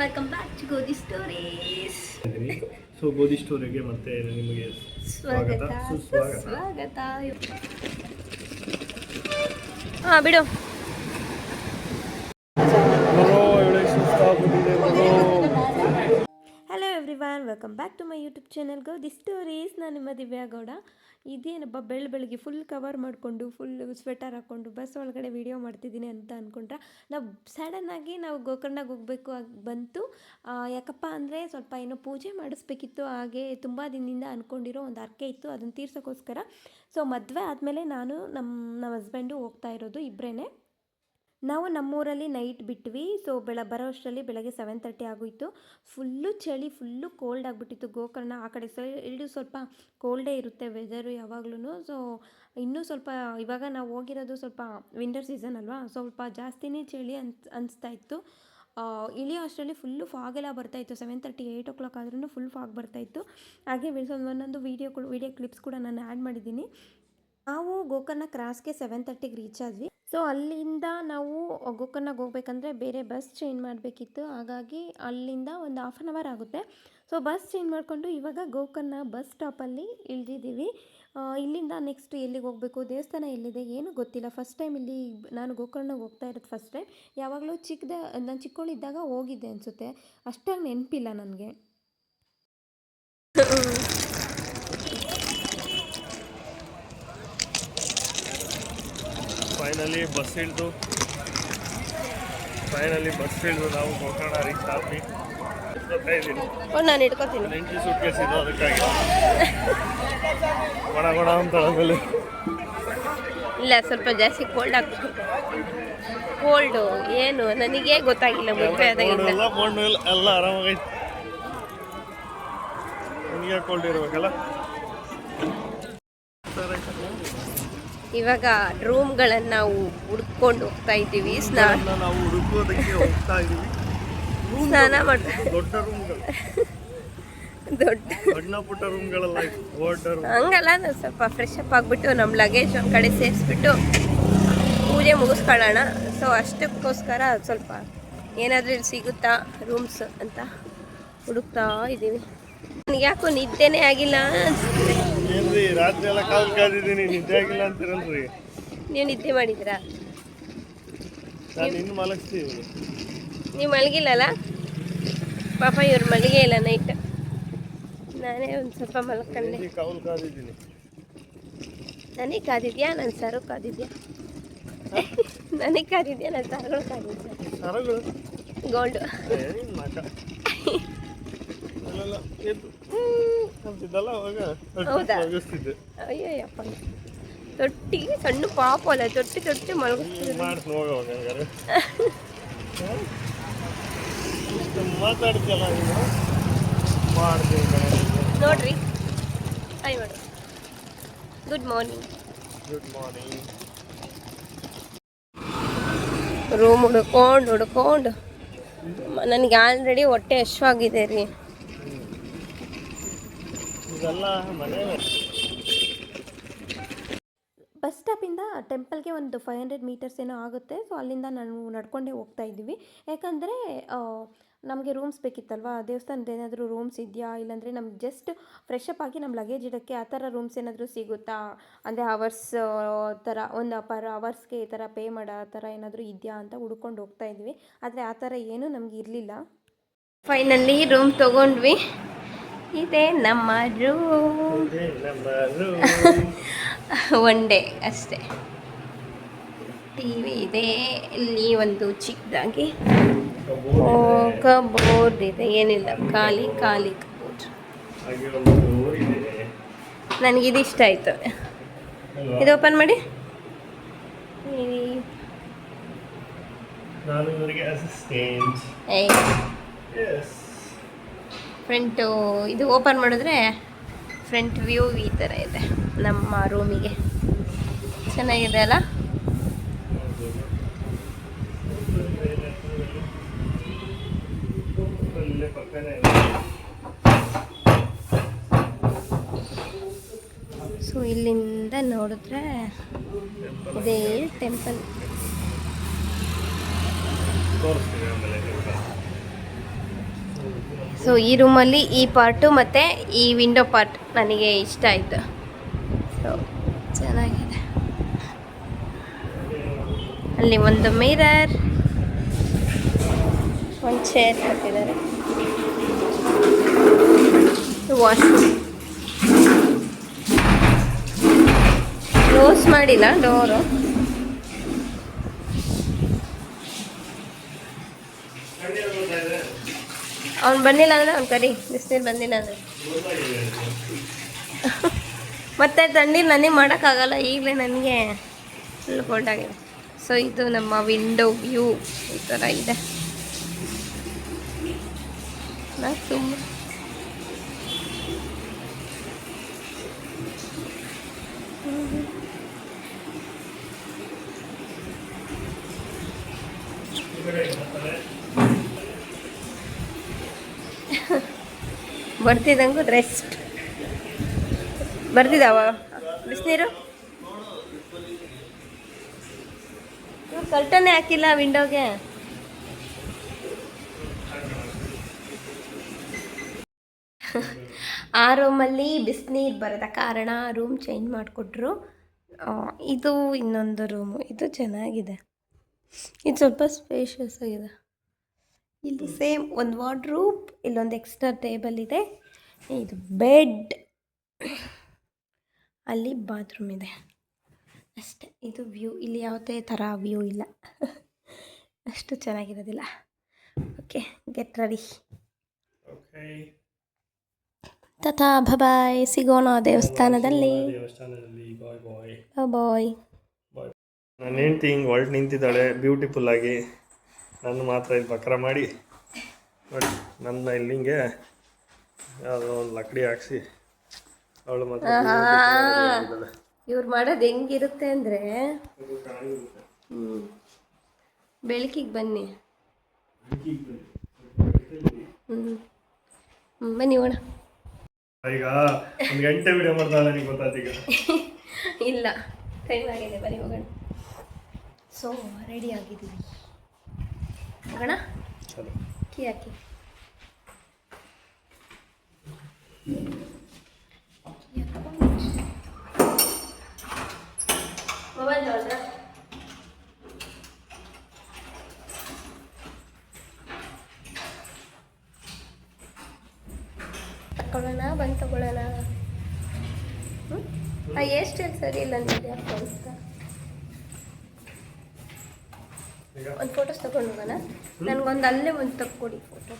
Welcome back to Godhi stories so Godhi ಸ್ಟೋರಿಗೆ ಮತ್ತೆ ನಿಮಗೆ ಸ್ವಾಗತ. ಸ್ವಾಗತ. ಹಾ ಬಿಡು. ಬರೋ ಇವಳಿಗೆ ಸುಸ್ತಾಗ್ಬಿಟ್ಟಿದೆ ಬರೋ. Welcome back to my YouTube channel ಗೋದಿ ಸ್ಟೋರೀಸ್ ನಾನು ನಿಮ್ಮ ದಿವ್ಯಾಗೌಡ ಇದೇನಪ್ಪ ಬೆಳ ಬೆಳಗ್ಗೆ ಫುಲ್ ಕವರ್ ಮಾಡಿಕೊಂಡು ಫುಲ್ ಸ್ವೆಟರ್ ಹಾಕ್ಕೊಂಡು ಬಸ್ ಒಳಗಡೆ ವೀಡಿಯೋ ಮಾಡ್ತಿದ್ದೀನಿ ಅಂತ ಅಂದ್ಕೊಂಡ್ರೆ ನಾವು ಸಡನ್ನಾಗಿ ನಾವು ಗೋಕರ್ಣಗೆ ಹೋಗಬೇಕು ಬಂತು. ಯಾಕಪ್ಪ ಅಂದರೆ ಸ್ವಲ್ಪ ಏನೋ ಪೂಜೆ ಮಾಡಿಸ್ಬೇಕಿತ್ತು, ಹಾಗೆ ತುಂಬ ದಿನದಿಂದ ಅಂದ್ಕೊಂಡಿರೋ ಒಂದು ಅರ್ಕೆ ಇತ್ತು ಅದನ್ನು ತೀರ್ಸೋಕ್ಕೋಸ್ಕರ ಸೊ ಮದುವೆ ಆದಮೇಲೆ ನಾನು ನಮ್ಮ ನಮ್ಮ ಹಸ್ಬೆಂಡು ಹೋಗ್ತಾ ಇರೋದು ಇಬ್ಬರೇ ನಾವು ನಮ್ಮೂರಲ್ಲಿ ನೈಟ್ ಬಿಟ್ವಿ ಸೊ ಬೆಳ, ಬರೋ ಅಷ್ಟರಲ್ಲಿ ಬೆಳಗ್ಗೆ ಸೆವೆನ್ ತರ್ಟಿ ಆಗೋಯಿತು. ಫುಲ್ಲು ಚಳಿ ಫುಲ್ಲು ಕೋಲ್ಡ್ ಆಗಿಬಿಟ್ಟಿತ್ತು. ಗೋಕರ್ಣ ಆ ಕಡೆ ಸೈಡು ಸ್ವಲ್ಪ ಕೋಲ್ಡೇ ಇರುತ್ತೆ ವೆದರು ಯಾವಾಗ್ಲೂ ಸೊ ಇನ್ನೂ ಸ್ವಲ್ಪ ಇವಾಗ ನಾವು ಹೋಗಿರೋದು ಸ್ವಲ್ಪ ವಿಂಟರ್ ಸೀಸನ್ ಅಲ್ವಾ? ಸ್ವಲ್ಪ ಜಾಸ್ತಿನೇ ಚಳಿ ಅನ್ಸ್ ಅನಿಸ್ತಾ ಇತ್ತು. ಇಳಿಯೋ ಅಷ್ಟರಲ್ಲಿ ಫುಲ್ಲು ಫಾಗೆಲ್ಲ ಬರ್ತಾಯಿತ್ತು seven thirty eight o'clock ಆದ್ರೂ ಫುಲ್ ಫಾಗ್ ಬರ್ತಾಯಿತ್ತು ಹಾಗೆ ಒಂದು ಒಂದೊಂದು ವೀಡಿಯೋ ವೀಡಿಯೋ ಕ್ಲಿಪ್ಸ್ ಕೂಡ ನಾನು ಆ್ಯಡ್ ಮಾಡಿದ್ದೀನಿ. ನಾವು ಗೋಕರ್ಣ ಕ್ರಾಸ್ಗೆ ಸೆವೆನ್ ತರ್ಟಿಗೆ ರೀಚ್ ಆದ್ವಿ. ಸೊ ಅಲ್ಲಿಂದ ನಾವು ಗೋಕರ್ಣಕ್ಕೆ ಹೋಗ್ಬೇಕಂದ್ರೆ ಬೇರೆ ಬಸ್ ಚೇಂಜ್ ಮಾಡಬೇಕಿತ್ತು. ಹಾಗಾಗಿ ಅಲ್ಲಿಂದ ಒಂದು ಹಾಫ್ ಆನ್ ಅವರ್ ಆಗುತ್ತೆ. ಸೊ ಬಸ್ ಚೇಂಜ್ ಮಾಡಿಕೊಂಡು ಇವಾಗ ಗೋಕರ್ಣ ಬಸ್ ಸ್ಟಾಪಲ್ಲಿ ಇಳಿದಿದ್ದೀವಿ. ಇಲ್ಲಿಂದ ನೆಕ್ಸ್ಟ್ ಎಲ್ಲಿಗೆ ಹೋಗಬೇಕು, ದೇವಸ್ಥಾನ ಎಲ್ಲಿದೆ ಏನು ಗೊತ್ತಿಲ್ಲ. ಫಸ್ಟ್ ಟೈಮ್ ಇಲ್ಲಿ ನಾನು ಗೋಕರ್ಣಕ್ಕೆ ಹೋಗ್ತಾ ಇರೋದು ಫಸ್ಟ್ ಟೈಮ್ ಯಾವಾಗಲೂ ಚಿಕ್ಕದ ನಾನು ಚಿಕ್ಕವಳಿದ್ದಾಗ ಹೋಗಿದ್ದೆ ಅನಿಸುತ್ತೆ. ಅಷ್ಟಾಗಿ ನೆನಪಿಲ್ಲ ನನಗೆ. ಫೈನಲಿ ಬಸ್ ಹಿಡ್ದು. ಫೈನಲಿ ಬಸ್ ಹಿಡಿದು ನಾವು ಗೋಕರ್ಣ ರೀಚ್ ಆಗಿ ಬರ್ತಾ ಇದ್ದೀನಿ. ನಾನು ಇಟ್ಕೋತೀನಿ. ನೆಂಟಿ ಸುಟ್ ಕೇಸಿದ್ದು ಅದಕ್ಕಾಗಿ. ಒಣ ಒಣ ಅಂತ ಆಮೇಲೆ ಇಲ್ಲ ಸ್ವಲ್ಪ ಜಾಸ್ತಿ ಕೋಲ್ಡ್ ಆಗ್ತದೆ ಕೋಲ್ಡು ಏನು ನನಗೆ ಗೊತ್ತಾಗಿಲ್ಲ ಮುಂಚೆ ಎಲ್ಲ ಮಣ್ಣು ಎಲ್ಲ ಆರಾಮಾಗೈತೆ ನಿಮಗೆ ಕೋಲ್ಡ್ ಇರ್ಬೇಕಲ್ಲ? ಸರಿ ಇವಾಗ ರೂಮ್ಗಳನ್ನು ನಾವು ಹುಡ್ಕೊಂಡು ಹೋಗ್ತಾ ಇದ್ದೀವಿ ಸ್ನಾನ ನಾವು ಹುಡುಕೋದಕ್ಕೆ ಹೋಗ್ತಾ ಇದೀವಿ ಸ್ನಾನ ಮಾಡ್ತಾ ದೊಡ್ಡ ರೂಮ್ಗಳು ಹಂಗಲ್ಲ ನಾವು ಸ್ವಲ್ಪ ಫ್ರೆಶ್ ಅಪ್ ಆಗಿಬಿಟ್ಟು ನಮ್ಮ ಲಗೇಜ್ ಒಂದು ಕಡೆ ಸೇರಿಸ್ಬಿಟ್ಟು ಪೂಜೆ ಮುಗಿಸ್ಕೊಳ್ಳೋಣ. ಸೊ ಅಷ್ಟಕ್ಕೋಸ್ಕರ ಸ್ವಲ್ಪ ಏನಾದರೂ ಇಲ್ಲಿ ಸಿಗುತ್ತಾ ರೂಮ್ಸ್ ಅಂತ ಹುಡುಕ್ತಾ ಇದ್ದೀವಿ. ನನಗೆ ಯಾಕೋ ನಿದ್ದೆನೇ ಆಗಿಲ್ಲ ಅನ್ಸುತ್ತೆ. ಏನ್ರಿ ರಾತ್ರಿ ಎಲ್ಲ ಕಾಲ್ ಕಾದಿದ್ದೀನಿ ನಿದ್ದೆ ಆಗಿಲ್ಲ ಅಂತೀರಲ್ರಿ? ನೀವು ನಿದ್ದೆ ಮಾಡಿದ್ರಾ ನಾನು ಇನ್ನು ಮಲಗಿಸ್ತೀವಿ. ನೀವು ಮಲಗಿಲ್ಲಲ್ಲ? ಪಾಪ ಇವ್ರು ಮಲಗೇ ಇಲ್ಲ ನೈಟ್ ನಾನೇ ಒಂದು ಸ್ವಲ್ಪ ಮಲ್ಕೊಂಡೆ. ಕಾವಲ್ ಕಾದಿದ್ದೀನಿ. ನನಗೆ ಕಾದಿದ್ಯಾ? ನನ್ನ ಸರು ಕಾದಿದ್ಯಾ? ನನಗೆ ಕಾದಿದ್ಯಾ? ನನ್ನ ಸರುಗಳು ಕಾದಿದ್ಯಾ? ಸರಗಳು? ಗೋಲ್ಡು ಅಂತಿದ್ದಲ್ಲ ಅವಾಗ ಹೌದಾ? ಮಲಗಿಸ್ತಿದ್ದೆ ಅಯ್ಯಯ್ಯಪ್ಪ. ತೊಟ್ಟಿ ಸಣ್ಣ ಪಾಪ ಅಲ್ಲ ತೊಟ್ಟಿ ತೊಟ್ಟಿ ಮಲಗಿಸ್ತಿದ್ರು ಮಾಡಿಸ್ ಹೋಗುವಾಗ ಹಂಗಾರೆ. ಮಾತಾಡ್ತಿಯಲ್ಲ ನೀನು? ಮಾಡ್ತೀನಿ ನೋಡ್ರಿ. ಹಾಯ್ ಮಾಡು good morning good morning room ಹುಡ್ಕೊಂಡು ಹುಡ್ಕೊಂಡು. ನನಗೆ ಆಲ್ರೆಡಿ ಹೊಟ್ಟೆ ಹಶ್ವಾಗಿದೆ ರೀ. ಬಸ್ ಸ್ಟಾಪಿಂದ ಟೆಂಪಲ್ಗೆ ಒಂದು ಫೈವ್ ಹಂಡ್ರೆಡ್ ಮೀಟರ್ಸ್ ಏನೋ ಆಗುತ್ತೆ. ಸೊ ಅಲ್ಲಿಂದ ನಾನು ನಡ್ಕೊಂಡೇ ಹೋಗ್ತಾ ಇದ್ದೀವಿ. ಯಾಕಂದರೆ ನಮಗೆ ರೂಮ್ಸ್ ಬೇಕಿತ್ತಲ್ವಾ? ದೇವಸ್ಥಾನದ ಏನಾದರೂ ರೂಮ್ಸ್ ಇದೆಯಾ? ಇಲ್ಲಾಂದರೆ ನಮ್ಗೆ ಜಸ್ಟ್ ಫ್ರೆಶ್ ಅಪ್ ಆಗಿ ನಮ್ಮ ಲಗೇಜ್ ಇಡೋಕ್ಕೆ ಆ ಥರ ರೂಮ್ಸ್ ಏನಾದರೂ ಸಿಗುತ್ತಾ? ಅಂದರೆ ಅವರ್ಸ್ ಥರ ಒಂದು ಪರ್ ಅವರ್ಸ್ಗೆ ಈ ಥರ ಪೇ ಮಾಡೋ ಆ ಥರ ಏನಾದರೂ ಇದೆಯಾ ಅಂತ ಹುಡ್ಕೊಂಡು ಹೋಗ್ತಾ ಇದ್ವಿ. ಆದರೆ ಆ ಥರ ಏನೂ ನಮಗೆ ಇರಲಿಲ್ಲ. ಫೈನಲಿ ರೂಮ್ ತೊಗೊಂಡ್ವಿ. ಇದೆ ನಮ್ಮ ರೂಮ್ ಒನ್ ಡೇ ಅಷ್ಟೇ. ಟಿ ವಿ ಇದೆ. ಇಲ್ಲಿ ಒಂದು ಚಿಕ್ಕದಾಗಿ ಕಬೋರ್ಡ್ ಇದೆ. ಏನಿಲ್ಲ ಖಾಲಿ ಖಾಲಿ ಕಬೋರ್ಡ್. ನನಗೆ ಒಂದು ನನಗಿದು ಇಷ್ಟ ಆಯಿತು. ಇದು ಓಪನ್ ಮಾಡಿ. ನಾನು ಅಸಿಸ್ಟೆಂಟ್ ಫ್ರಂಟು ಇದು ಓಪನ್ ಮಾಡಿದ್ರೆ ಫ್ರಂಟ್ ವ್ಯೂ ಈ ಥರ ಇದೆ ನಮ್ಮ ರೂಮಿಗೆ ಚೆನ್ನಾಗಿದೆ ಅಲ್ಲ. ಸೊ ಇಲ್ಲಿಂದ ನೋಡಿದ್ರೆ ಇದೇ ಟೆಂಪಲ್. ಸೊ ಈ ರೂಮಲ್ಲಿ ಈ ಪಾರ್ಟು ಮತ್ತು ಈ ವಿಂಡೋ ಪಾರ್ಟ್ ನನಗೆ ಇಷ್ಟ ಆಯಿತು. ಸೊ ಚೆನ್ನಾಗಿದೆ. ಅಲ್ಲಿ ಒಂದು ಮಿರರ್ ಒಂದು ಚೇರ್ ಹಾಕಿದ್ದಾರೆ. ವಾಶ್ ಕ್ಲೋಸ್ ಮಾಡಿಲ್ಲ ಡೋರು ಅವ್ನು ಬಂದಿಲ್ಲ ಅಂದ್ರೆ ಅವ್ನು ಕರಿ. ಬಿಸಿನೀರು ಬಂದಿಲ್ಲ ಅಂದ್ರೆ. ಮತ್ತೆ ತಣ್ಣೀರು ನನಗೆ ಮಾಡೋಕ್ಕಾಗಲ್ಲ. ಈಗಲೇ ನನಗೆ ಫುಲ್ ಕೋಲ್ಡ್ ಆಗಿದೆ. ಸೊ ಇದು ನಮ್ಮ ವಿಂಡೋ ವ್ಯೂ ಈ ಥರ ಇದೆ. ನಾನು ತುಂಬ ಬರ್ತಿದ್ದಂಗೂ ರೆಸ್ಟ್ ಬರ್ತಿದ್ದಾವ ಬಿಸಿನೀರು ಕರ್ಟನ್ನೇ ಹಾಕಿಲ್ಲ ವಿಂಡೋಗೆ ಆ ರೂಮಲ್ಲಿ ಬಿಸಿನೀರು ಬರದ ಕಾರಣ ರೂಮ್ ಚೇಂಜ್ ಮಾಡಿಕೊಟ್ರು. ಇದು ಇನ್ನೊಂದು ರೂಮು ಇದು ಚೆನ್ನಾಗಿದೆ. ಇದು ಸ್ವಲ್ಪ ಸ್ಪೇಷಿಯಸ್ ಆಗಿದೆ. ಇಲ್ಲಿ ಸೇಮ್ ಒಂದು ವಾರ್ಡ್ರೂಪ್ ಇಲ್ಲೊಂದು ಎಕ್ಸ್ಟ್ರಾ ಟೇಬಲ್ ಇದೆ. ಇದು ಬೆಡ್. ಅಲ್ಲಿ ಬಾತ್ರೂಮ್ ಇದೆ. ಅಷ್ಟೆ ಇದು ವ್ಯೂ. ಇಲ್ಲಿ ಯಾವುದೇ ಥರ ವ್ಯೂ ಇಲ್ಲ. ಅಷ್ಟು ಚೆನ್ನಾಗಿರೋದಿಲ್ಲ. Okay get ready. ತಥಾ ಬಾಯ್. ಸಿಗೋಣ ದೇವಸ್ಥಾನದಲ್ಲಿ. ಬಾಯ್ ನನ್ನ ಹೆಂಡ್ತಿ ಹಿಂಗೆ ಹೊರಟು ನಿಂತಿದ್ದಾಳೆ ಬ್ಯೂಟಿಫುಲ್ ಆಗಿ. ನನ್ನ ಮಾತ್ರ ಇಲ್ಲಿ ಬಕ್ರ ಮಾಡಿ. ನೋಡಿ ನನ್ನ ಇಲ್ಲಿ ಹಿಂಗೆ ಯಾವುದೋ ಒಂದು ಲಕಡಿ ಹಾಕ್ಸಿ. ಅವಳು beautiful ಇವ್ರು ಮಾಡೋದು ಹೆಂಗಿರುತ್ತೆ ಅಂದರೆ. ಬೆಳಕಿಗೆ ಬನ್ನಿ. ಹ್ಞೂ ಬನ್ನಿ. ಹೋಣ ಈಗ ಒಂದು ಗಂಟೆ ವಿಡಿಯೋ ಮಾಡ್ತಾಳೆ ನನಗೆ ಗೊತ್ತಾಯ್ತು ಈಗ. ಇಲ್ಲ ಟೈಮ್ ಆಗಿದೆ ಬನ್ನಿ ಹೋಗೋಣ. ಸೊ ರೆಡಿ ಆಗಿದ್ದೀವಿ. ಹೋಗೋಣ? ಕಿ ಕೀ ಹಾಕಿ. ತಗೊಳ್ಳೋಣ ಬಂದು ತಗೊಳ್ಳೋಣ. ಹ್ಞೂ ಎಷ್ಟು ಸರಿ ಇಲ್ಲ ಅಂತ ಒಂದು ಫೋಟೋಸ್ ತಗೊಂಡು ಹೋಗೋಣ. ನನಗೊಂದು ಅಲ್ಲೇ ಒಂದು ತಕ್ಕೊಡಿ ಫೋಟೋ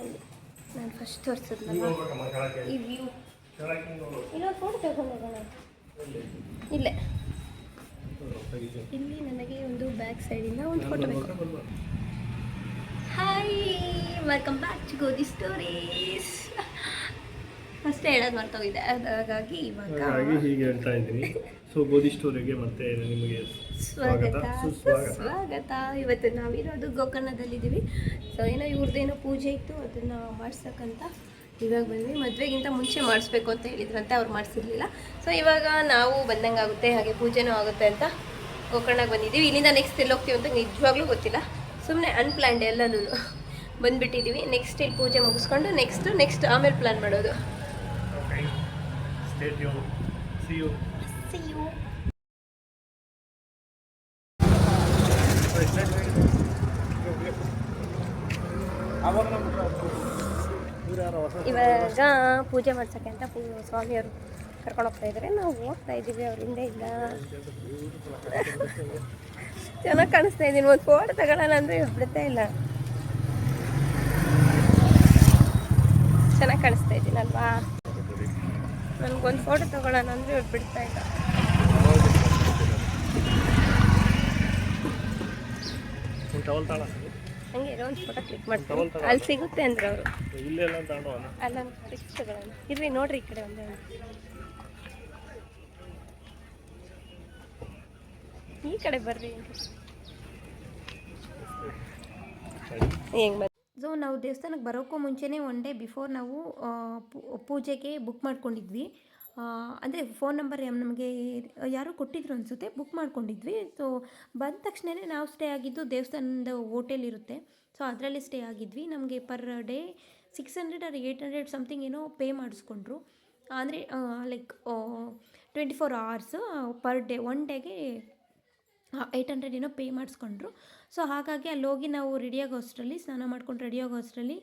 ಅಲ್ಲಿ. ನಾನು ಫಸ್ಟ್ ತೋರಿಸಿದ್ನಲ್ಲ? ಈ ವ್ಯೂ. ಇನ್ನೊಂದು ಫೋಟೋ ತಗೊಂಡೋಗೋಣ. ಇಲ್ಲೇ. ಇಲ್ಲಿ ನನಗೆ ಒಂದು ಬ್ಯಾಕ್ ಸೈಡಿಂದ ಒಂದು ಫೋಟೋ ಬೇಕು. Hi welcome back to Godhi stories first ಹೇಳೋದು ಮರ್ತೋಗಿದೆ. ಹಾಗಾಗಿ ಇವಾಗ ಹೀಗೆ ಹೇಳ್ತಾ ಇದ್ದೀನಿ. ಸೊ ಗೋಧಿ ಸ್ಟೋರಿಗೆ ಮತ್ತೆ ನಿಮಗೆ ಸ್ವಾಗತ. ಸ್ವಾಗತ. ಇವತ್ತು ನಾವಿರೋದು ಗೋಕರ್ಣದಲ್ಲಿದ್ದೀವಿ. ಸೊ ಏನೋ ಇವ್ರದ್ದೇನೋ ಪೂಜೆ ಇತ್ತು ಅದನ್ನು ಮಾಡ್ಸಕ್ಕಂತ ಇವಾಗ ಬಂದ್ವಿ. ಮದುವೆಗಿಂತ ಮುಂಚೆ ಮಾಡಿಸ್ಬೇಕು ಅಂತ ಹೇಳಿದ್ರಂತೆ ಅವ್ರು ಮಾಡಿಸಿರ್ಲಿಲ್ಲ. ಸೊ ಇವಾಗ ನಾವು ಬಂದಂಗೆ ಆಗುತ್ತೆ ಹಾಗೆ ಪೂಜೆನೂ ಆಗುತ್ತೆ ಅಂತ ಗೋಕರ್ಣಕ್ಕೆ ಬಂದಿದ್ದೀವಿ. ಇಲ್ಲಿಂದ ನೆಕ್ಸ್ಟ್ ಎಲ್ಲಿ ಹೋಗ್ತೀವಿ ಅಂತ ನಿಜವಾಗ್ಲೂ ಗೊತ್ತಿಲ್ಲ. ಸುಮ್ಮನೆ ಅನ್ಪ್ಲ್ಯಾಂಡ್ ಎಲ್ಲನೂ ಬಂದುಬಿಟ್ಟಿದ್ದೀವಿ. ನೆಕ್ಸ್ಟ್ ಇಲ್ಲಿ ಪೂಜೆ ಮುಗಿಸ್ಕೊಂಡು ನೆಕ್ಸ್ಟ್ ನೆಕ್ಸ್ಟ್ ಆಮೇಲೆ ಪ್ಲ್ಯಾನ್ ಮಾಡೋದು. ಇವಾಗ ಪೂಜೆ ಮಾಡ್ಸಕ್ಕೆ ಅಂತ ಪೂ ಸ್ವಾಮಿಯವರು ಕರ್ಕೊಂಡು ಹೋಗ್ತಾ ಇದ್ದಾರೆ ನಾವು ಹೋಗ್ತಾ ಇದ್ದೀವಿ ಅವ್ರ ಹಿಂದೆ ಇಲ್ಲ ಚೆನ್ನಾಗಿ ಕಾಣಿಸ್ತಾ ಇದ್ದೀನಿ. ಒಂದು ಫೋಟೋ ತಗೊಳ್ಳೋಣ ಅಂದರೆ ಬಿಡ್ತಾ ಇಲ್ಲ. ಚೆನ್ನಾಗಿ ಕಾಣಿಸ್ತಾ ಇದ್ದೀನಿ ಅಲ್ವಾ? ನನಗೊಂದು ಫೋಟೋ ತಗೊಳ್ಳೋಣ ಅಂದರೆ ಬಿಡ್ತಾ ಇಲ್ಲ. ಟವಲ್ ತಾಳ. ಹಂಗೆ ಇರೋ ಒಂದು ಫೋಟೋ ಕ್ಲಿಕ್ ತಗೊಳ್ತಾರೆ. ಅಲ್ಲಿ ಸಿಗುತ್ತೆ ಅಂದ್ರೆ ಅವರು. ಅಲ್ಲ ತಗೊಳ್ಳೋಣ ಇರ್ರಿ ನೋಡ್ರಿ ಈ ಕಡೆ ಒಂದು. ಈ ಕಡೆ ಬರ್ರಿ. ಹೆಂಗೆ ಸೊ ನಾವು ದೇವಸ್ಥಾನಕ್ಕೆ ಬರೋಕ್ಕೂ ಮುಂಚೆನೇ ಒನ್ ಡೇ ಬಿಫೋರ್ ನಾವು ಪೂಜೆಗೆ ಬುಕ್ ಮಾಡ್ಕೊಂಡಿದ್ವಿ. ಅಂದರೆ ಫೋನ್ ನಂಬರ್ ನಮಗೆ ಯಾರೋ ಕೊಟ್ಟಿದ್ರು ಅನಿಸುತ್ತೆ ಬುಕ್ ಮಾಡ್ಕೊಂಡಿದ್ವಿ. ಸೊ ಬಂದ ತಕ್ಷಣವೇ ನಾವು ಸ್ಟೇ ಆಗಿದ್ದು ದೇವಸ್ಥಾನದ ಹೋಟೆಲ್ ಇರುತ್ತೆ. ಸೊ ಅದರಲ್ಲಿ ಸ್ಟೇ ಆಗಿದ್ವಿ. ನಮಗೆ per day six hundred or eight hundred something ಏನೋ ಪೇ ಮಾಡಿಸ್ಕೊಂಡ್ರು. ಅಂದರೆ like twenty four hours per day one ಡೇಗೆ ಏಯ್ಟ್ ಹಂಡ್ರೆಡ್ ಏನೋ ಪೇ ಮಾಡಿಸ್ಕೊಂಡ್ರು. ಸೊ ಹಾಗಾಗಿ ಅಲ್ಲಿ ಹೋಗಿ ನಾವು ರೆಡಿಯಾಗೋ ಅಷ್ಟರಲ್ಲಿ, ಸ್ನಾನ ಮಾಡ್ಕೊಂಡು ರೆಡಿಯಾಗೋ ಅಷ್ಟರಲ್ಲಿ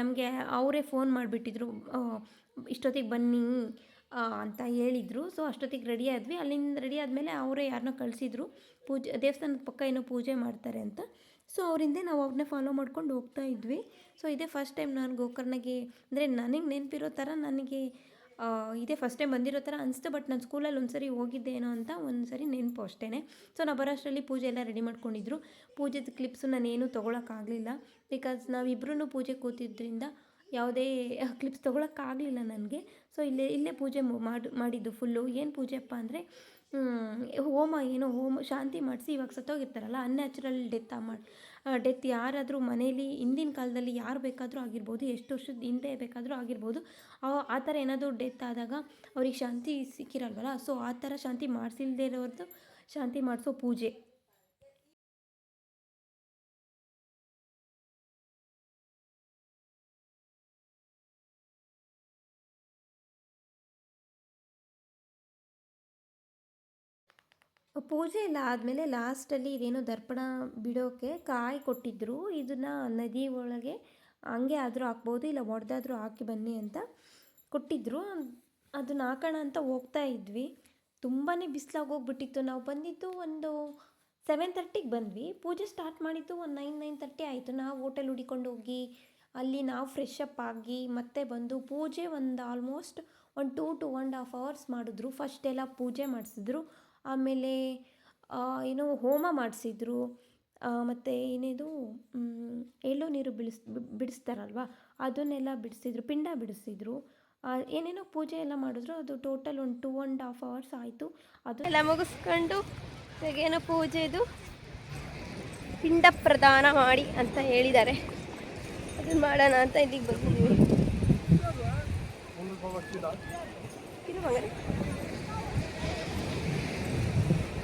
ನಮಗೆ ಅವರೇ ಫೋನ್ ಮಾಡಿಬಿಟ್ಟಿದ್ರು. ಇಷ್ಟೊತ್ತಿಗೆ ಬನ್ನಿ ಅಂತ ಹೇಳಿದರು. ಸೊ ಅಷ್ಟೊತ್ತಿಗೆ ರೆಡಿ ಆದ್ವಿ. ಅಲ್ಲಿಂದ ರೆಡಿ ಆದಮೇಲೆ ಅವರೇ ಯಾರನ್ನೋ ಕಳಿಸಿದ್ರು. ಪೂಜೆ, ದೇವಸ್ಥಾನದ ಪಕ್ಕ ಏನೋ ಪೂಜೆ ಮಾಡ್ತಾರೆ ಅಂತ. ಸೊ ಅವರಿಂದ ನಾವು ಅವ್ರನ್ನೇ ಫಾಲೋ ಮಾಡ್ಕೊಂಡು ಹೋಗ್ತಾ ಇದ್ವಿ. ಸೊ ಇದೇ ಫಸ್ಟ್ ಟೈಮ್ ನಾನು ಗೋಕರ್ಣಗೆ, ಅಂದರೆ ನನಗೆ ನೆನಪಿರೋ ಥರ ನನಗೆ ಇದೇ ಫಸ್ಟ್ ಟೈಮ್ ಬಂದಿರೋ ಥರ ಅನಿಸ್ತು ಬಟ್ ನಾನು ಸ್ಕೂಲಲ್ಲಿ ಒಂದು ಸರಿ ಹೋಗಿದ್ದೇನೋ ಅಂತ ಒಂದು ಸರಿ ನೆನಪು ಅಷ್ಟೇ ಸೊ ನಾವು ಬರೋಷ್ಟರಲ್ಲಿ ಪೂಜೆ ಎಲ್ಲ ರೆಡಿ ಮಾಡ್ಕೊಂಡಿದ್ರು. ಪೂಜೆದ ಕ್ಲಿಪ್ಸು ನಾನೇನು ತೊಗೊಳಕ್ಕಾಗಲಿಲ್ಲ ಬಿಕಾಸ್ ನಾವಿಬ್ಬರೂ ಪೂಜೆ ಕೂತಿದ್ದರಿಂದ ಯಾವುದೇ ಕ್ಲಿಪ್ಸ್ ತೊಗೊಳಕ್ಕಾಗಲಿಲ್ಲ ನನಗೆ. ಸೊ ಇಲ್ಲೇ ಇಲ್ಲೇ ಪೂಜೆ ಮಾಡಿ, ಮಾಡಿದ್ದು ಫುಲ್ಲು ಏನು ಪೂಜೆಪ್ಪ ಅಂದರೆ, ಹೋಮ ಏನೋ, ಹೋಮ ಶಾಂತಿ ಮಾಡಿಸಿ ಇವಾಗ ಸತ್ತೋಗಿರ್ತಾರಲ್ಲ ಅನ್ಯಾಚುರಲ್ ಡೆತ್ ಮಾಡಿ ಡೆತ್ ಯಾರಾದರೂ ಮನೇಲಿ, ಹಿಂದಿನ ಕಾಲದಲ್ಲಿ ಯಾರು ಬೇಕಾದರೂ ಆಗಿರ್ಬೋದು, ಎಷ್ಟು ವರ್ಷದ ಹಿಂದೆ ಬೇಕಾದರೂ ಆಗಿರ್ಬೋದು, ಆ ಥರ ಏನಾದರೂ ಡೆತ್ ಆದಾಗ ಅವ್ರಿಗೆ ಶಾಂತಿ ಸಿಕ್ಕಿರಲ್ವಲ್ಲ ಸೊ ಆ ಥರ ಶಾಂತಿ ಮಾಡಿಸಿಲ್ದೇ ಇರೋರ್ದು, ಶಾಂತಿ ಮಾಡಿಸೋ ಪೂಜೆ. ಪೂಜೆ ಎಲ್ಲ ಆದಮೇಲೆ ಲಾಸ್ಟಲ್ಲಿ ಇದೇನೋ ದರ್ಪಣ ಬಿಡೋಕ್ಕೆ ಕಾಯಿ ಕೊಟ್ಟಿದ್ದರು ಇದನ್ನು ನದಿ ಒಳಗೆ ಹಂಗೆ ಆದರೂ ಹಾಕ್ಬೋದು, ಇಲ್ಲ ಒಡೆದಾದ್ರೂ ಹಾಕಿ ಬನ್ನಿ ಅಂತ ಕೊಟ್ಟಿದ್ದರು ಅದನ್ನ ಹಾಕೋಣ ಅಂತ ಹೋಗ್ತಾ ಇದ್ವಿ. ತುಂಬಾ ಬಿಸಿಲಾಗಿ ಹೋಗ್ಬಿಟ್ಟಿತ್ತು. ನಾವು ಬಂದಿದ್ದು ಒಂದು ಸೆವೆನ್ ತರ್ಟಿಗೆ ಬಂದ್ವಿ. ಪೂಜೆ ಸ್ಟಾರ್ಟ್ ಮಾಡಿದ್ದು ಒಂದು ನೈನ್ ನೈನ್ ತರ್ಟಿ ಆಯಿತು. ನಾವು ಹೋಟೆಲ್ ಹುಡಿಕೊಂಡು ಹೋಗಿ, ಅಲ್ಲಿ ನಾವು ಫ್ರೆಶ್ ಅಪ್ ಆಗಿ ಮತ್ತೆ ಬಂದು ಪೂಜೆ ಒಂದು ಆಲ್ಮೋಸ್ಟ್ ಒಂದು two to one half hours ಮಾಡಿದ್ರು. ಫಸ್ಟ್ ಎಲ್ಲ ಪೂಜೆ ಮಾಡಿಸಿದ್ರು. ಆಮೇಲೆ ಏನೋ ಹೋಮ ಮಾಡಿಸಿದ್ರು. ಮತ್ತು ಏನಿದು ಎಳ್ಳು ನೀರು ಬಿಡಿಸ್ ಬಿಡಿಸ್ತಾರಲ್ವ, ಅದನ್ನೆಲ್ಲ ಬಿಡಿಸಿದ್ರು, ಪಿಂಡ ಬಿಡಿಸಿದ್ರು. ಏನೇನೋ ಪೂಜೆ ಎಲ್ಲ ಮಾಡಿದ್ರು, ಅದು ಟೋಟಲ್ ಒಂದು ಟೂ ಆ್ಯಂಡ್ ಹಾಫ್ ಅವರ್ಸ್ ಆಯಿತು. ಅದು ಎಲ್ಲ ಮುಗಿಸ್ಕೊಂಡು ಏನೋ ಪೂಜೆದು ಪಿಂಡ ಪ್ರದಾನ ಮಾಡಿ ಅಂತ ಹೇಳಿದ್ದಾರೆ. ಅದನ್ನು ಮಾಡೋಣ ಅಂತ ಇಲ್ಲಿಗೆ ಬಂದಿದ್ದೀವಿ ಇರು ಮಗನೇ. ಮಲ್ಕೊಂಡು ತಗೊಳ್ಳೋಣ ಆಮೇಲೆ? ಹ್ಮ್, ಈಗ. ತಿರ್ಗಿ ಹಿಂದಕ್ಕೆ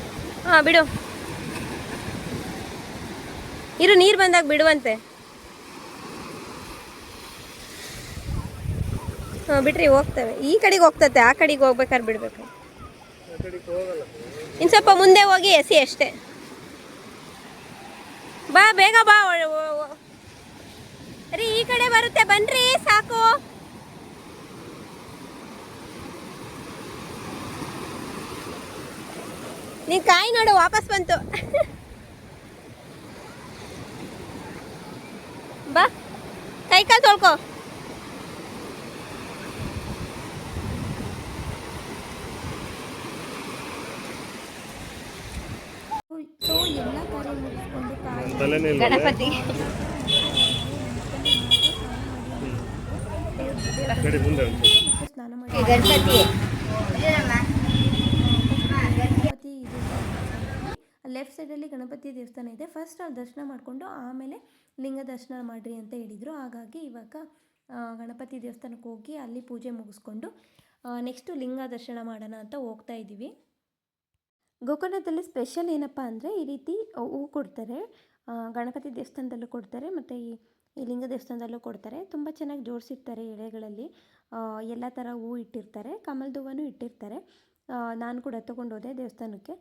ಹಾಂ, ಬಿಡು. ಇರು, ನೀರು ಬಂದಾಗ ಬಿಡುವಂತೆ. ಹಾಂ, ಬಿಡ್ರಿ, ಹೋಗ್ತೇವೆ. ಈ ಕಡೆಗೆ ಹೋಗ್ತತೆ, ಆ ಕಡೆಗೆ ಹೋಗ್ಬೇಕಾದ್ರೆ ಬಿಡಬೇಕು. ಇನ್ನು ಸ್ವಲ್ಪ ಮುಂದೆ ಹೋಗಿ ಎಸಿ ಅಷ್ಟೇ. ಬಾ, ಬೇಗ ಬಾ ಅರೇ, ಈ ಕಡೆ ಬರುತ್ತೆ, ಬನ್ರಿ, ಸಾಕು. ನೀನ್ ಕಾಯಿ ನೋಡು ವಾಪಸ್ ಬಂತು. ಬಾ ಕೈ ಕಾಲು ತೊಳ್ಕೊ. ಗಣಪತಿ. ಎಲ್ಲ ಕಾರ್ಯ ಮುಗಿಸ್ಕೊಂಡು ಕಾಯಿ ತಲೆನೇ ಇಲ್ಲ ಗಣಪತಿ ಕಡೆ ಮುಂದೆ ಉಂಟು ಸ್ನಾನ ಮಾಡಿ ಗಣಪತಿ ಗಣಪತಿ ಲೆಫ್ಟ್ ಸೈಡಲ್ಲಿ ಗಣಪತಿ ದೇವಸ್ಥಾನ ಇದೆ. ಫಸ್ಟ್ ಅಲ್ಲಿ ದರ್ಶನ ಮಾಡಿಕೊಂಡು ಆಮೇಲೆ ಲಿಂಗ ದರ್ಶನ ಮಾಡಿರಿ ಅಂತ ಹೇಳಿದರು. ಹಾಗಾಗಿ ಇವಾಗ ಗಣಪತಿ ದೇವಸ್ಥಾನಕ್ಕೆ ಹೋಗಿ ಅಲ್ಲಿ ಪೂಜೆ ಮುಗಿಸ್ಕೊಂಡು ನೆಕ್ಸ್ಟು ಲಿಂಗ ದರ್ಶನ ಮಾಡೋಣ ಅಂತ ಹೋಗ್ತಾ ಇದ್ದೀವಿ. ಗೋಕರ್ಣದಲ್ಲಿ ಸ್ಪೆಷಲ್ ಏನಪ್ಪ ಅಂದರೆ ಈ ರೀತಿ ಹೂ ಕೊಡ್ತಾರೆ. ಗಣಪತಿ ದೇವಸ್ಥಾನದಲ್ಲೂ ಕೊಡ್ತಾರೆ ಮತ್ತು ಈ ಈ ಲಿಂಗ ದೇವಸ್ಥಾನದಲ್ಲೂ ಕೊಡ್ತಾರೆ. ತುಂಬ ಚೆನ್ನಾಗಿ ಜೋಡಿಸಿರ್ತಾರೆ ಎಳೆಗಳಲ್ಲಿ ಎಲ್ಲ ಥರ ಹೂ ಇಟ್ಟಿರ್ತಾರೆ. ಹೂವನೂ ಇಟ್ಟಿರ್ತಾರೆ. ನಾನು ಕೂಡ ತೊಗೊಂಡು ಹೋದೆ ದೇವಸ್ಥಾನಕ್ಕೆ.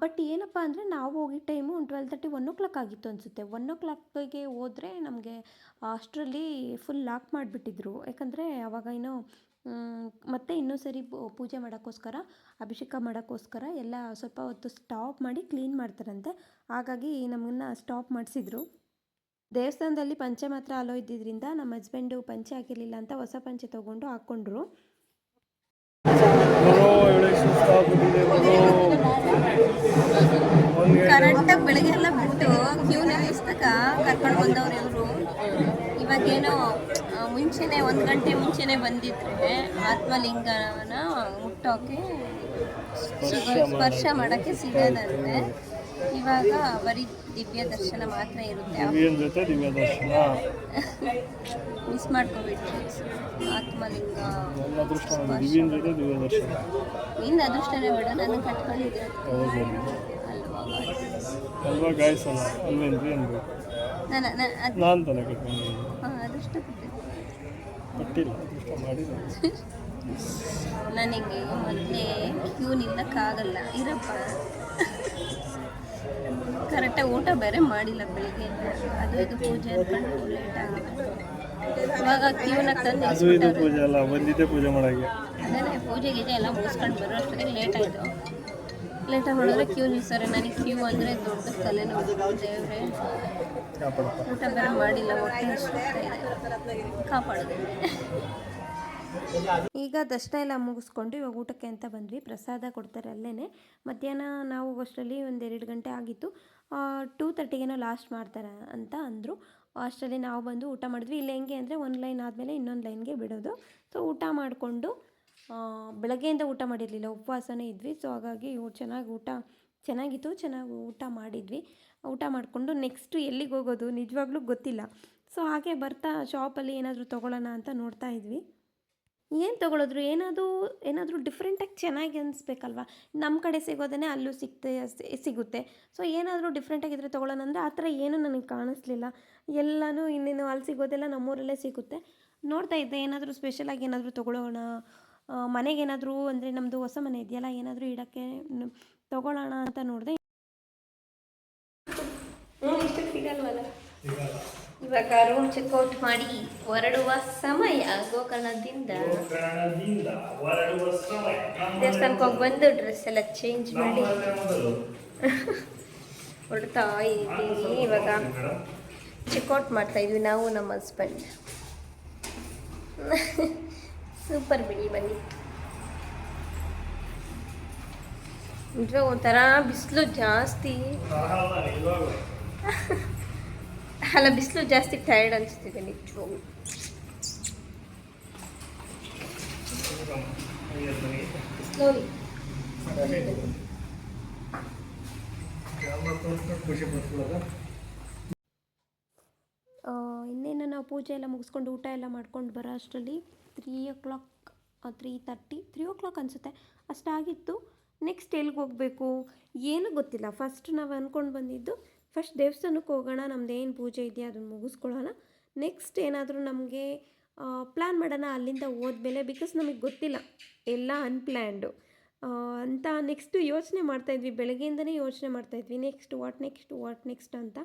ಬಟ್ ಏನಪ್ಪ ಅಂದರೆ ನಾವು ಹೋಗಿದ್ದ time twelve thirty one o'clock ಆಗಿತ್ತು ಅನಿಸುತ್ತೆ. ಒನ್ ಓ ಕ್ಲಾಕಿಗೆ ಹೋದರೆ ನಮಗೆ ಅಷ್ಟರಲ್ಲಿ ಫುಲ್ ಲಾಕ್ ಮಾಡಿಬಿಟ್ಟಿದ್ರು. ಯಾಕಂದರೆ ಅವಾಗ ಏನೋ ಮತ್ತೆ ಇನ್ನೂ ಸರಿ ಪೂಜೆ ಮಾಡೋಕ್ಕೋಸ್ಕರ, ಅಭಿಷೇಕ ಮಾಡೋಕ್ಕೋಸ್ಕರ ಎಲ್ಲ ಸ್ವಲ್ಪ ಹೊತ್ತು ಸ್ಟಾಪ್ ಮಾಡಿ ಕ್ಲೀನ್ ಮಾಡ್ತಾರಂತೆ. ಹಾಗಾಗಿ ನಮ್ಮನ್ನು ಸ್ಟಾಪ್ ಮಾಡಿಸಿದ್ರು. ದೇವಸ್ಥಾನದಲ್ಲಿ ಪಂಚೆ ಮಾತ್ರ ಅಲೋ ಇದ್ದಿದ್ದರಿಂದ ನಮ್ಮ ಹಸ್ಬೆಂಡು ಪಂಚೆ ಹಾಕಿರಲಿಲ್ಲ ಅಂತ ಹೊಸ ಪಂಚೆ ತೊಗೊಂಡು ಹಾಕ್ಕೊಂಡ್ರು ಒಳ್ಳೆ ಸುಸ್ತಾಗ್ಬಿಟ್ಟಿದೆ ಬೆಳಗ್ಗೆ ಎಲ್ಲ ಬಿಟ್ಟು ಕ್ಯೂ ನಿಲ್ಲಿಸ್ತಕ ಕರ್ಕೊಂಡು ಬಂದವ್ರು ಇವರು ಇವಾಗೇನೋ ಮುಂಚೆನೆ ಒಂದು ಗಂಟೆ ಮುಂಚೆನೆ ಬಂದಿದ್ರೆ ಆತ್ಮಲಿಂಗನ ಮುಟ್ಟೋಕೆ ಸ್ಪರ್ಶ ಮಾಡೋಕ್ಕೆ ಸಿಗೋದಂತೆ. ಇವಾಗ ಬರೀ ದಿವ್ಯ ದರ್ಶನ ಮಾತ್ರ ಇರುತ್ತೆ. ದಿವ್ಯನ ಜೊತೆ ದಿವ್ಯ ದರ್ಶನ. ಮಿಸ್ ಆತ್ಮಲಿಂಗ ನನ್ನ ಅದೃಷ್ಟ ನೋಡಿ ದಿವ್ಯನ ಜೊತೆ ದಿವ್ಯ ದರ್ಶನ. ನಿನ್ನ ಅದೃಷ್ಟನೇ ಬೇಡ ನಾನು ಕಟ್ಕೊಂಡಿದ್ದೆ. ಹೌದು. ಅಲ್ವಾ ಅಲ್ವಾ ಗಾಯ್ಸ್ ಅಲ್ಲ? ಅಲ್ವೇನ್ರಿ ಅನ್ಬೇಕು ನಾನು ಅದು ನಾನು ತಾನೇ ಕಟ್ಕೊಂಡಿದ್ದೀನಿ ಹಾಂ ಅದೃಷ್ಟ ಕೊಟ್ಟಿದ್ದೆ ಕಟ್ಟಿಲ್ಲ ಅದೃಷ್ಟ ಮಾಡಿಲ್ಲ. ನನಗೆ ಮೊದಲೇ ಕ್ಯೂ ನಿಲ್ಲಕ್ಕಾಗಲ್ಲ ಇರಪ್ಪ. ಕರೆಕ್ಟಾಗಿ ಊಟ ಬೇರೆ ಮಾಡಿಲ್ಲ ಬೆಳಿಗ್ಗೆ. ಅದು ಇದು ಪೂಜೆ ಅಂದ್ಕೊಂಡು ಲೇಟ್ ಆಗುತ್ತೆ ಇವಾಗ ಕ್ಯೂನ ತಂದು ಅದು ಇದು ಪೂಜೆ ಅಲ್ಲ ಬಂದಿದ್ದೆ ಪೂಜೆ ಮಾಡಕ್ಕೆ. ಅದೇ ಪೂಜೆ ಗೀಜೆ ಎಲ್ಲ ಮುಗಿಸ್ಕೊಂಡು ಬರೋ ಅಷ್ಟೊತ್ತಿಗೆ ಲೇಟ್ ಆಯಿತು ಲೇಟಾಗಿ ಮಾಡಿದ್ರೆ ಕ್ಯೂ ನಿಲ್ಸೋರೆ. ನನಗೆ ಕ್ಯೂ ಅಂದರೆ ದೊಡ್ಡ ತಲೆನೋವು. ದೇವ್ರೆ. ಊಟ ಬೇರೆ ಮಾಡಿಲ್ಲ ಹೊಟ್ಟೆ ಹಸ್ವಾಗ್ತಾ ಇದೆ. ಕಾಪಾಡಿದೆ. ಈಗ ದರ್ಶನ ಎಲ್ಲ ಮುಗಿಸ್ಕೊಂಡು ಇವಾಗ ಊಟಕ್ಕೆ ಅಂತ ಬಂದ್ವಿ. ಪ್ರಸಾದ ಕೊಡ್ತಾರೆ ಅಲ್ಲೇ ಮಧ್ಯಾಹ್ನ ನಾವು ಅಷ್ಟರಲ್ಲಿ ಒಂದು ಎರಡು ಗಂಟೆ ಆಗಿತ್ತು. ಟೂ ತರ್ಟಿಗೇನೋ ಲಾಸ್ಟ್ ಮಾಡ್ತಾರೆ ಅಂತ ಅಂದರು. ಅಷ್ಟರಲ್ಲಿ ನಾವು ಬಂದು ಊಟ ಮಾಡಿದ್ವಿ. ಇಲ್ಲಿ ಹೆಂಗೆ ಅಂದರೆ ಒಂದು ಲೈನ್ ಆದಮೇಲೆ ಇನ್ನೊಂದು ಲೈನ್ಗೆ ಬಿಡೋದು. ಸೊ ಊಟ ಮಾಡಿಕೊಂಡು ಬೆಳಗ್ಗೆಯಿಂದ ಊಟ ಮಾಡಿರಲಿಲ್ಲ. ಉಪವಾಸನೇ ಇದ್ವಿ. ಸೊ ಹಾಗಾಗಿ ಚೆನ್ನಾಗಿ ಊಟ, ಚೆನ್ನಾಗಿತ್ತು. ಚೆನ್ನಾಗಿ ಊಟ ಮಾಡಿದ್ವಿ. ಊಟ ಮಾಡಿಕೊಂಡು ನೆಕ್ಸ್ಟು ಎಲ್ಲಿಗೆ ಹೋಗೋದು? ನಿಜವಾಗ್ಲೂ ಗೊತ್ತಿಲ್ಲ. ಸೊ ಹಾಗೆ ಬರ್ತಾ ಶಾಪಲ್ಲಿ ಏನಾದರೂ ತೊಗೊಳ್ಳೋಣ ಅಂತ ನೋಡ್ತಾ ಇದ್ವಿ. ಏನು ತೊಗೊಳೋದ್ರು? ಏನಾದರೂ ಏನಾದರೂ ಡಿಫ್ರೆಂಟಾಗಿ ಚೆನ್ನಾಗಿ ಅನಿಸ್ಬೇಕಲ್ವ? ನಮ್ಮ ಕಡೆ ಸಿಗೋದೇ ಅಲ್ಲೂ ಸಿಗ್ತೆ ಸಿಗುತ್ತೆ. ಸೊ ಏನಾದರೂ ಡಿಫ್ರೆಂಟಾಗಿದ್ದರೆ ತೊಗೊಳ್ಳೋಣ ಅಂದರೆ ಆ ಥರ ಏನೂ ನನಗೆ ಕಾಣಿಸ್ಲಿಲ್ಲ. ಎಲ್ಲನೂ ಇನ್ನೇನು ಅಲ್ಲಿ ಸಿಗೋದೆಲ್ಲ ನಮ್ಮೂರಲ್ಲೇ ಸಿಗುತ್ತೆ. ನೋಡ್ತಾ ಇದ್ದೆ ಏನಾದರೂ ಸ್ಪೆಷಲಾಗಿ ಏನಾದರೂ ತೊಗೊಳ್ಳೋಣ ಮನೆಗೇನಾದರೂ ಅಂದರೆ ನಮ್ಮದು ಹೊಸ ಮನೆ ಇದೆಯಲ್ಲ ಏನಾದರೂ ಇಡೋಕ್ಕೆ ತೊಗೊಳ್ಳೋಣ ಅಂತ ನೋಡಿದೆ. ಇವಾಗ ರೂಮ್ ಚೆಕ್ಔಟ್ ಮಾಡಿ ಹೊರಡುವ ಸಮಯ ಗೋಕರ್ಣದಿಂದ. ದೇವಸ್ಥಾನಕ್ಕೆ ಹೋಗಿ ಬಂದು ಡ್ರೆಸ್ ಎಲ್ಲ ಚೇಂಜ್ ಮಾಡಿ. ಹೊರಡ್ತಾ ಇದ್ದೀವಿ. ಇವಾಗ ಚೆಕ್ಔಟ್ ಮಾಡ್ತಾ ಇದ್ವಿ ನಾವು ನಮ್ಮ ಹಸ್ಬೆಂಡ್ ಸೂಪರ್ ಬಿಡಿ ಬನ್ನಿ. ನಿಜವಾಗ ಒಂಥರ ಬಿಸಿಲು ಜಾಸ್ತಿ. ಅಲ್ಲ ಬಿಸಿಲು ಜಾಸ್ತಿ ಟೈರ್ಡ್ ಅನಿಸ್ತಿದೆ ನಿಜವಾಗ್ಲೂ ಸ್ಲೋಲಿ ಇನ್ನೇನು ನಾವು ಪೂಜೆ ಎಲ್ಲ ಮುಗಿಸ್ಕೊಂಡು ಊಟ ಎಲ್ಲ ಮಾಡ್ಕೊಂಡು ಬರೋ ಅಷ್ಟರಲ್ಲಿ three o'clock three thirty three o'clock ಅನಿಸುತ್ತೆ. ಅಷ್ಟಾಗಿತ್ತು ನೆಕ್ಸ್ಟ್ ಎಲ್ಲಿಗೆ ಹೋಗಬೇಕು ಏನೂ ಗೊತ್ತಿಲ್ಲ. ಫಸ್ಟ್ ನಾವು ಅಂದ್ಕೊಂಡು ಬಂದಿದ್ದು ಫಸ್ಟ್ ದೇವಸ್ಥಾನಕ್ಕೆ ಹೋಗೋಣ, ನಮ್ದು ಏನು ಪೂಜೆ ಇದೆಯಾ ಅದನ್ನು ಮುಗಿಸ್ಕೊಳ್ಳೋಣ. ನೆಕ್ಸ್ಟ್ ಏನಾದರೂ ನಮಗೆ ಪ್ಲ್ಯಾನ್ ಮಾಡೋಣ ಅಲ್ಲಿಂದ ಹೋದ್ಮೇಲೆ ಬಿಕಾಸ್ ನಮಗೆ ಗೊತ್ತಿಲ್ಲ, ಎಲ್ಲ ಅನ್ಪ್ಲ್ಯಾಂಡು ಅಂತ ನೆಕ್ಸ್ಟು ಯೋಚನೆ ಮಾಡ್ತಾಯಿದ್ವಿ ಬೆಳಗ್ಗೆಯಿಂದನೇ ಯೋಚನೆ ಮಾಡ್ತಾಯಿದ್ವಿ next what next what next ಅಂತ.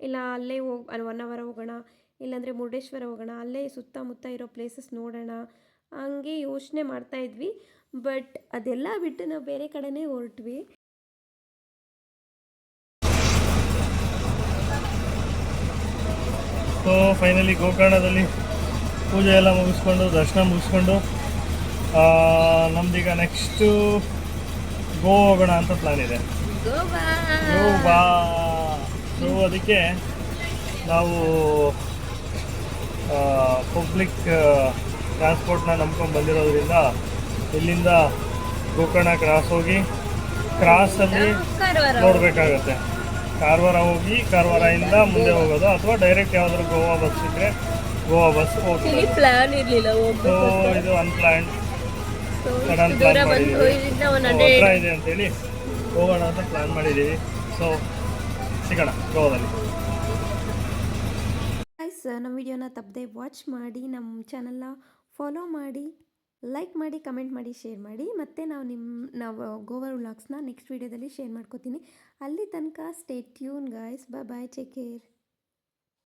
ಇಲ್ಲ, ಅಲ್ಲೇ ಹೋಗಿ ಒನ್ ಅವರ್ ಹೋಗೋಣ, ಇಲ್ಲಾಂದರೆ ಮುರುಡೇಶ್ವರ ಹೋಗೋಣ, ಅಲ್ಲೇ ಸುತ್ತಮುತ್ತ ಇರೋ ಪ್ಲೇಸಸ್ ನೋಡೋಣ, ಹಂಗೆ ಯೋಚನೆ ಮಾಡ್ತಾಯಿದ್ವಿ ಬಟ್ ಅದೆಲ್ಲ ಬಿಟ್ಟು ನಾವು ಬೇರೆ ಕಡೆನೇ ಹೊರಟ್ವಿ. ಸೊ ಫೈನಲಿ ಗೋಕರ್ಣದಲ್ಲಿ ಪೂಜೆ ಎಲ್ಲ ಮುಗಿಸ್ಕೊಂಡು ದರ್ಶನ ಮುಗಿಸ್ಕೊಂಡು ನಮ್ದೀಗ ನೆಕ್ಸ್ಟು ಗೋ ಹೋಗೋಣ ಅಂತ ಪ್ಲಾನ್ ಇದೆ. ಗೋವಾ. ಸೊ ಅದಕ್ಕೆ ನಾವು ಪಬ್ಲಿಕ್ ಟ್ರಾನ್ಸ್ಪೋರ್ಟ್ನ ನಂಬ್ಕೊಂಡು ಬಂದಿರೋದ್ರಿಂದ ಇಲ್ಲಿಂದ ಗೋಕರ್ಣ ಕ್ರಾಸ್ ಹೋಗಿ ಕ್ರಾಸಲ್ಲಿ ನೋಡಬೇಕಾಗತ್ತೆ. ಕಾರವಾರ ಹೋಗಿ ಕಾರವಾರದಿಂದ ಮುಂದೆ ಹೋಗೋದು ಅಥವಾ ಡೈರೆಕ್ಟ್ ಯಾವ್ದಾದ್ರು ಗೋವಾ ಬಸ್ ಇದ್ರೆ ಗೋವಾ ಬಸ್ ಹೋಗ್ತೀವಿ ಪ್ಲಾನ್ ಇರಲಿಲ್ಲ ಸೊ ಇದು ಅನ್ಪ್ಲಾನ್ ಸಡನ್ ಪ್ಲಾನ್ ಮಾಡಿದ್ದೀವಿ ಹತ್ರ ಇದೆ ಅಂತೇಳಿ ಹೋಗೋಣ ಅಂತ ಪ್ಲಾನ್ ಮಾಡಿದ್ದೀವಿ ಸೊ ಸಿಗೋಣ ಗೋವಾದಲ್ಲಿ. ನಮ್ಮ ವಿಡಿಯೋನ ತಪ್ಪದೆ ವಾಚ್ ಮಾಡಿ ನಮ್ಮ ಚಾನಲ್ನ ಫಾಲೋ ಮಾಡಿ ಲೈಕ್ ಮಾಡಿ ಕಮೆಂಟ್ ಮಾಡಿ ಶೇರ್ ಮಾಡಿ. ಮತ್ತು ನಾವು ನಿಮ್ಮ ನಾವು ಗೋವಾ ವ್ಲಾಗ್ಸ್ನ ನೆಕ್ಸ್ಟ್ ವೀಡಿಯೋದಲ್ಲಿ ಶೇರ್ ಮಾಡ್ಕೋತೀನಿ. ಅಲ್ಲಿ ತನಕ stay tune guys bye bye take care